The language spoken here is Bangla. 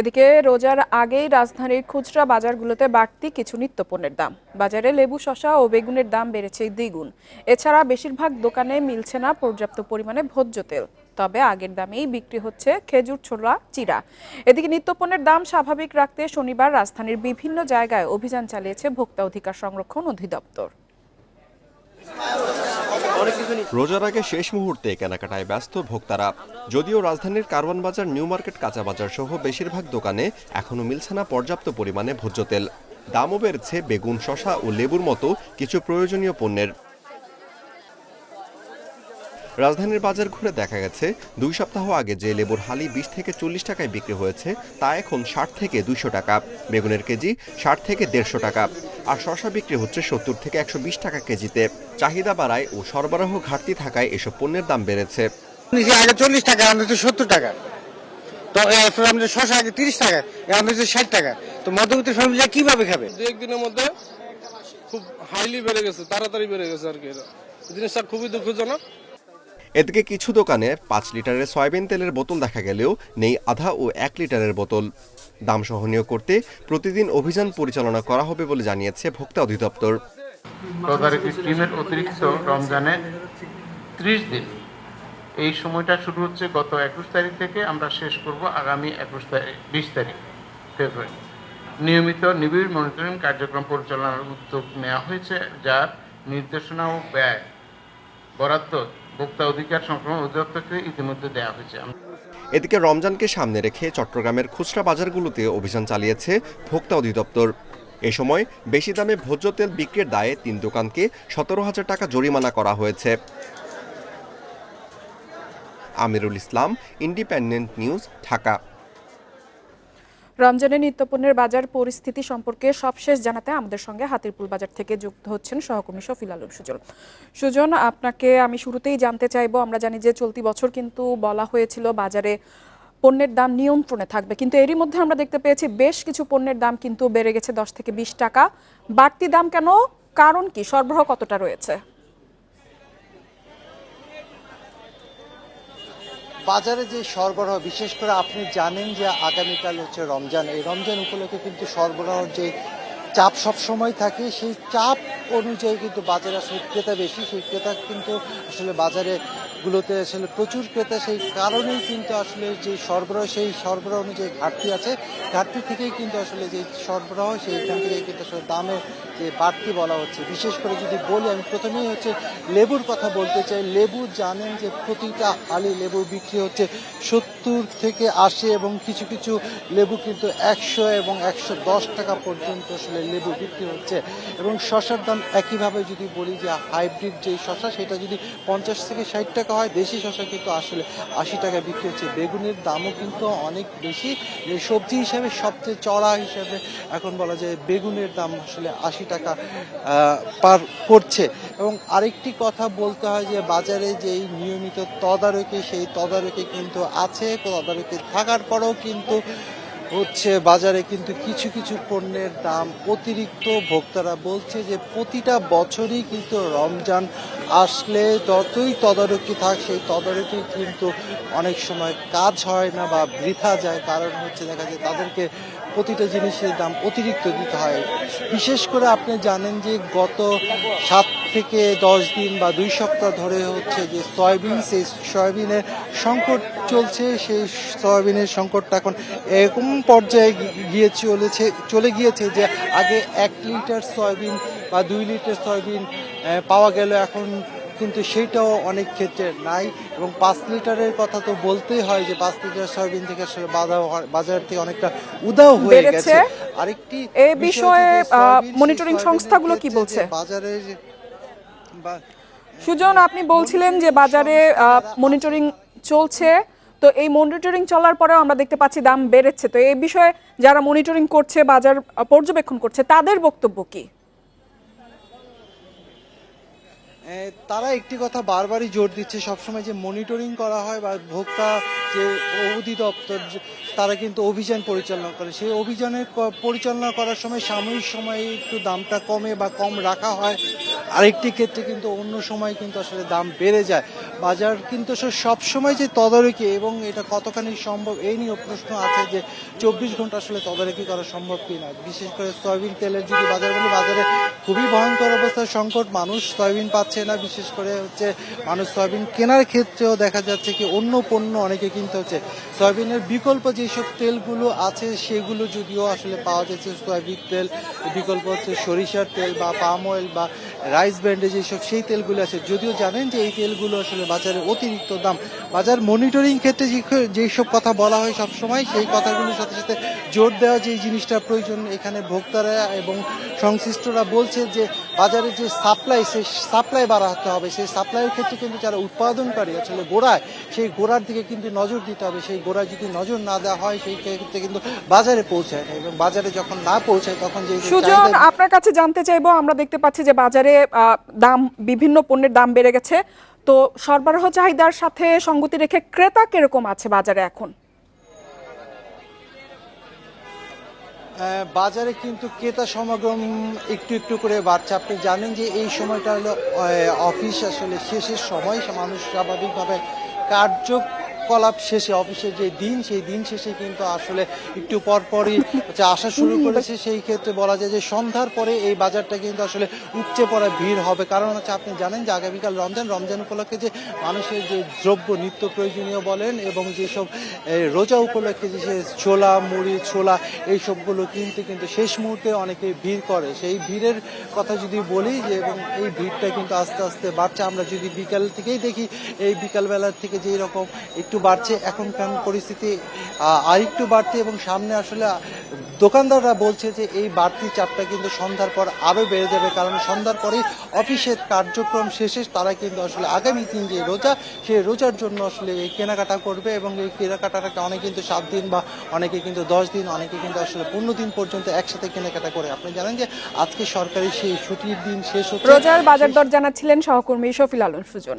এদিকে রোজার আগেই রাজধানীর খুচরা বাজারগুলোতে বাড়তি কিছু নিত্যপণ্যের দাম। বাজারে লেবু, শসা ও বেগুনের দাম বেড়েছে দ্বিগুণ। এছাড়া বেশিরভাগ দোকানে মিলছে না পর্যাপ্ত পরিমাণে ভোজ্য তেল। তবে আগের দামেই বিক্রি হচ্ছে খেজুর, ছোলা, চিরা। এদিকে নিত্যপণ্যের দাম স্বাভাবিক রাখতে শনিবার রাজধানীর বিভিন্ন জায়গায় অভিযান চালিয়েছে ভোক্তা অধিকার সংরক্ষণ অধিদপ্তর। রোজার আগে শেষ মুহূর্তে কেনাকাটায় ব্যস্ত ভোক্তারা। যদিও রাজধানীর কারওয়ান বাজার, নিউ মার্কেট, কাঁচা বাজার সহ বেশিরভাগ দোকানে এখনও মিলছে না পর্যাপ্ত পরিমাণে ভোজ্য তেল। দামও বেড়েছে বেগুন শশা ও লেবুর মতো কিছু প্রয়োজনীয় পণ্যের। রাজধানীর বাজার ঘুরে দেখা গেছে দুই সপ্তাহ আগে যে লেবুর হালি বিশ থেকে চল্লিশ টাকায় বিক্রি হয়েছে তা এখন ষাট থেকে দুইশো টাকা। বেগুনের কেজি ষাট থেকে দেড়শো টাকা। আর শশা বিক্রি হচ্ছে সত্তর থেকে একশো বিশ টাকা কেজিতে। চাহিদা বাড়ায় ও সরবরাহ ঘাটতি থাকায় এসব পণ্যের দাম বেড়েছে। আগে চল্লিশ টাকা হচ্ছে সত্তর টাকা। তো এরপর আমাদের শশা আগে তিরিশ টাকা হচ্ছে ষাট টাকা। তো মধ্যবিত্ত ফ্যামিলিরা কীভাবে খাবে? দু একদিনের মধ্যে খুব হাইলি বেড়ে গেছে তাড়াতাড়ি বেড়ে গেছে আর কি জিনিসটা খুবই দুঃখজনক। এদিকে কিছু দোকানে পাঁচ লিটারের সয়াবিন তেলের বোতল দেখা গেলেও নেই আধা ও এক লিটারের বোতল। দাম সহনীয় করতে প্রতিদিন অভিযান পরিচালনা করা হবে বলে জানিয়েছে ভোক্তা অধিদপ্তর। অতিরিক্ত রমজানে দিন। এই সময়টা শুরু হচ্ছে গত একুশ তারিখ থেকে, আমরা শেষ করব আগামী একুশ তারিখ, বিশ তারিখ, ফেব্রুয়ারি। নিয়মিত নিবিড় মনিটরিং কার্যক্রম পরিচালনার উদ্যোগ নেওয়া হয়েছে, যার নির্দেশনা ও ব্যয় বরাদ্দ ভোক্তা অধিকার সংক্রমণ অধিদপ্তরকে ইতিমধ্যে দেওয়া হয়েছে। এদিকে রমজানকে সামনে রেখে চট্টগ্রামের খুচরা বাজারগুলোতে অভিযান চালিয়েছে ভোক্তা অধিদপ্তর। এ সময় বেশি দামে ভোজ্য তেল বিক্রির দায়ে তিন দোকানকে সতেরো হাজার টাকা জরিমানা করা হয়েছে। Amirul Islam, Independent News, Dhaka. রমজানের নিত্যপণ্যের বাজার পরিস্থিতি সম্পর্কে সবশেষ জানাতে আমাদের সঙ্গে হাতিরপুল বাজার থেকে যুক্ত হচ্ছেন সহকর্মী শফিল আলম সুজন। সুজন, আপনাকে আমি শুরুতেই জানতে চাইব, আমরা জানি যে চলতি বছর কিন্তু বলা হয়েছিল বাজারে পণ্যের দাম নিয়ন্ত্রণে থাকবে, কিন্তু এরই মধ্যে আমরা দেখতে পেয়েছি বেশ কিছু পণ্যের দাম কিন্তু বেড়ে গেছে দশ থেকে বিশ টাকা। বাড়তি দাম কেন? কারণ কি? সরবরাহ কতটা রয়েছে? বাজারে যে সরবরাহ, বিশেষ করে আপনি জানেন যে আগামীকাল হচ্ছে রমজান। এই রমজান উপলক্ষে কিন্তু সরবরাহর যে চাপ সব সময় থাকে, সেই চাপ অনুযায়ী কিন্তু বাজারে আসলে ক্রেতা বেশি, সেই ক্রেতা কিন্তু আসলে বাজারে গুলোতে আসলে প্রচুর ক্রেতা সেই কারণেই কিন্তু আসলে যে সরবরাহ, সেই সরবরাহ অনুযায়ী ঘাটতি আছে। ঘাটতি থেকেই কিন্তু আসলে যে সরবরাহ, সেইখান থেকেই কিন্তু আসলে দামের যে বাড়তি বলা হচ্ছে। বিশেষ করে যদি বলি, আমি প্রথমেই হচ্ছে লেবুর কথা বলতে চাই। লেবু জানেন যে প্রতিটা হালি লেবু বিক্রি হচ্ছে সত্তর থেকে আশি এবং কিছু কিছু লেবু কিন্তু একশো এবং একশো দশ টাকা পর্যন্ত আসলে লেবু বিক্রি হচ্ছে। এবং শশার দাম একইভাবে যদি বলি যে হাইব্রিড যে শশা, সেটা যদি পঞ্চাশ থেকে ষাট টাকা হয়, দেশি শশা কিন্তু আসলে আশি টাকা বিক্রি হচ্ছে। বেগুনের দামও কিন্তু অনেক বেশি। সবজি হিসাবে সবচেয়ে চড়া হিসাবে এখন বলা যায় বেগুনের দাম আসলে আশি টাকা পার করছে। এবং আরেকটি কথা বলতে হয় যে, বাজারে যেই নিয়মিত তদারকি, সেই তদারকি কিন্তু আছে। তদারকি থাকার পরেও কিন্তু হচ্ছে বাজারে কিন্তু কিছু কিছু পণ্যের দাম অতিরিক্ত। ভোক্তারা বলছে যে প্রতিটা বছরই কিন্তু রমজান আসলে যতই তদারকি থাক, সেই তদারকি কিন্তু অনেক সময় কাজ হয় না বা বৃথা যায়। কারণ হচ্ছে দেখা যায় তাদেরকে প্রতিটা জিনিসের দাম অতিরিক্ত দিতে হয়। বিশেষ করে আপনি জানেন যে গত সাত থেকে দশ দিন বা দুই সপ্তাহ ধরে হচ্ছে যে সয়াবিন, সেই সয়াবিনের সংকট চলছে, সেই সয়াবিনের সংকটটা এখন এরকম পর্যায়ে গিয়ে চলেছে, চলে গিয়েছে যে আগে এক লিটার সয়াবিন বা দুই লিটার সয়াবিন পাওয়া গেল, এখন কিন্তু সেটাও অনেক ক্ষেত্রে নাই এবং পাঁচ লিটারের কথা তো বলতেই হয় যে পাঁচ লিটার সয়াবিন থেকে আসলে বাধা বাজার থেকে অনেকটা উদাও হয়ে গেছে। আরেকটি এ বিষয়ে, মনিটরিং সংস্থাগুলো কি বলছে? যে বাজারে সুজন আপনি বলছিলেন যে বাজারে মনিটরিং চলছে। তো এই মনিটরিং চলার পরেও আমরা দেখতে পাচ্ছি দাম বেড়েছে। তো এই বিষয়ে যারা মনিটরিং করছে বাজার পর্যবেক্ষণ করছে তাদের বক্তব্য কি এ, তারা একটি কথা বারবারই জোর দিচ্ছে, সবসময় যে মনিটরিং করা হয় বা ভোক্তা যে অধিদপ্তর তারা কিন্তু অভিযান পরিচালনা করে। সেই অভিযানের পরিচালনা করার সময় সাময়িক সময়ে একটু দামটা কমে বা কম রাখা হয়। আরেকটি ক্ষেত্রে কিন্তু অন্য সময় কিন্তু আসলে দাম বেড়ে যায়। বাজার কিন্তু সব সময় যে তদারকি এবং এটা কতখানি সম্ভব এই নিয়ে প্রশ্ন আছে যে চব্বিশ ঘণ্টা আসলে তদারকি করা সম্ভব কিনা? বিশেষ করে সয়াবিন তেলের যদি বাজার বলি, বাজারে খুবই ভয়ঙ্কর অবস্থার সংকট, মানুষ সয়াবিন পাচ্ছে না। বিশেষ করে হচ্ছে মানুষ সয়াবিন কেনার ক্ষেত্রেও দেখা যাচ্ছে কি অন্য পণ্য অনেকে কিনতে হচ্ছে। সয়াবিনের বিকল্প যেসব তেলগুলো আছে, সেগুলো যদিও আসলে পাওয়া যাচ্ছে সয়াবিন তেল, বিকল্প হচ্ছে সরিষার তেল বা পাম অয়েল বা রাইস ব্র্যান্ডে যেসব সেই তেলগুলো আছে যদিও জানেন যে এই তেলগুলো আসলে বাজারে অতিরিক্ত দাম। বাজার মনিটরিং ক্ষেত্রে যে- যেসব কথা বলা হয় সব সময় সেই কথাগুলোর সাথে সাথে জোর দেওয়া যে জিনিসটা প্রয়োজন এখানে ভোক্তারা এবং সংশ্লিষ্টরা বলছে যে বাজারে যে সাপ্লাই সেই সাপ্লাই বাড়াতে হবে। সেই সাপ্লাইয়ের ক্ষেত্রে কিন্তু যারা উৎপাদনকারী আসলে গোড়ায় সেই গোড়ার দিকে কিন্তু নজর দিতে হবে। সেই গোড়ায় যদি নজর না দেওয়া হয় সেই ক্ষেত্রে কিন্তু বাজারে পৌঁছায় না এবং বাজারে যখন না পৌঁছায় তখন যে সুজন আপনার কাছে জানতে চাইব আমরা দেখতে পাচ্ছি যে বাজারে দাম, বিভিন্ন পণ্যের দাম বেড়ে গেছে। তো সরবরাহ চাহিদার সাথে সঙ্গতি রেখে ক্রেতা কীরকম আছে বাজারে এখন? বাজারে কিন্তু ক্রেতা সমাগম একটু একটু করে বাড়ছে। আপনি জানেন যে এই সময়টা হলো অফিস আসলে শেষের সময়। মানুষ স্বাভাবিকভাবে কার্যকলাপ শেষে অফিসের যে দিন সেই দিন শেষে কিন্তু আসলে একটু পরপরই হচ্ছে আসা শুরু করেছে। সেই ক্ষেত্রে বলা যায় যে সন্ধ্যার পরে এই বাজারটা কিন্তু আসলে উপচে পড়া ভিড় হবে। কারণ হচ্ছে আপনি জানেন যে আগামীকাল রমজান রমজান উপলক্ষে যে মানুষের যে দ্রব্য নিত্য প্রয়োজনীয় বলেন এবং যেসব রোজা উপলক্ষে যে ছোলা মুড়ি ছোলা এই সবগুলো কিনতে কিন্তু শেষ মুহূর্তে অনেকে ভিড় করে। সেই ভিড়ের কথা যদি বলি যে এবং এই ভিড়টা কিন্তু আস্তে আস্তে বাড়ছে। আমরা যদি বিকাল থেকেই দেখি এই বিকালবেলার থেকে যেই রকম একটু বাড়ছে, এখনকার পরিস্থিতি আরেকটু বাড়ছে এবং সামনে আসলে দোকানদাররা বলছে যে এই বাড়তি চাপটা কিন্তু সন্ধ্যার পর আরও বেড়ে যাবে কারণ সন্ধ্যার পরেই অফিসের কার্যক্রম শেষে তারা কিন্তু আসলে আগামী দিন যে রোজা, সেই রোজার জন্য আসলে এই কেনাকাটা করবে এবং এই কেনাকাটাটা অনেকে কিন্তু সাত দিন বা অনেকে কিন্তু দশ দিন, অনেকে কিন্তু আসলে পনেরো দিন পর্যন্ত একসাথে কেনাকাটা করে। আপনি জানেন যে আজকে সরকারি সেই ছুটির দিন শেষ হচ্ছে। রোজার বাজার দর জানাচ্ছিলেন সহকর্মী শফিল আলম সুজন।